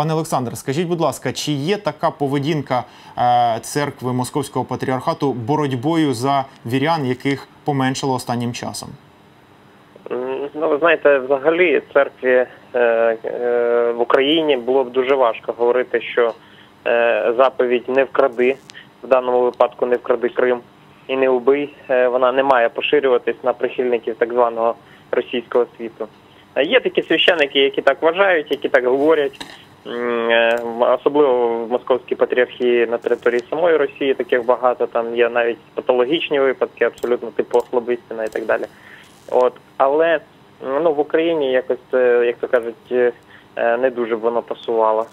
Пане Олександр, скажіть, будь ласка, чи є така поведінка е, церкви Московського патріархату боротьбою за вірян, яких поменшало останнім часом? Ну, ви знаєте, взагалі церкві е, е, в Україні було б дуже важко говорити, що заповідь не вкради, в даному випадку не вкради Крим і не убий, вона не має поширюватись на прихильників так званого російського світу. Є такі священники, які так вважають, які так говорять. Е, Особливо в московській патріархії на території самої Росії таких багато. Там є навіть патологічні випадки, абсолютно типу Ослобистіна і так далі. От, але ну в Україні якось, е, як то кажуть, е, не дуже б воно пасувало.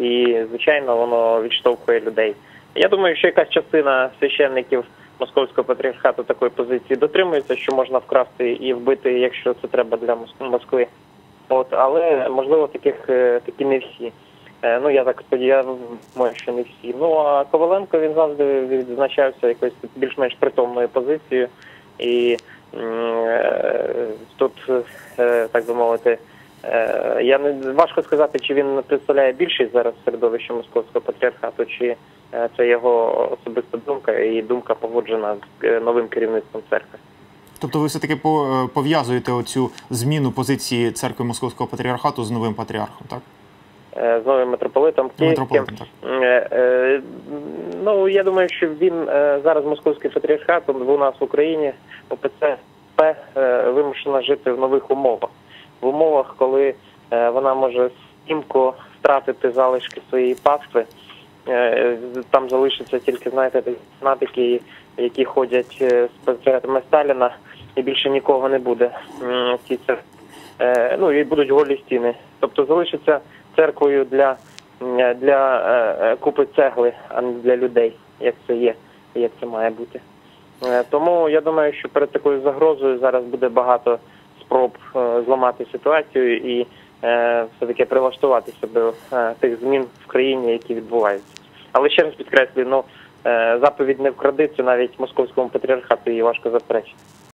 І звичайно, воно відштовхує людей. Я думаю, що якась частина священників московського патріархату такої позиції дотримується, що можна вкрасти і вбити, якщо це треба для Мос- Москви. От, але можливо таких е, такі не всі. Е, Ну я так сподіваюся, що не всі. Ну а Коваленко він завжди відзначався якоюсь більш-менш притомною позицією. І е, тут, так би мовити, я не важко сказати, чи він представляє більшість зараз середовища московського патріархату, чи це його особиста думка і думка погоджена з новим керівництвом церкви. Тобто ви все-таки по- е, пов'язуєте оцю зміну позиції церкви Московського патріархату з новим патріархом, так? Е, З новим митрополитом Київським. Митрополитом, так. Е, Ну я думаю, що він зараз московський патріархат у нас в Україні ОПЦ П вимушена жити в нових умовах, в умовах, коли вона може сімко втратити залишки своєї пастви. Е, Там залишаться тільки, знаєте, фанатики, які ходять е, з портретами Сталіна, і більше нікого не буде. Е, Ну і будуть голі стіни. Тобто залишиться церквою для для купи цегли, а не для людей, як це є, як це має бути. Тому я думаю, що перед такою загрозою зараз буде багато спроб зламати ситуацію і е, все-таки прилаштуватися до е, тих змін в країні, які відбуваються. Але ще раз підкреслюю, ну е, заповідь не вкради, це навіть московському патріархату її важко заперечити.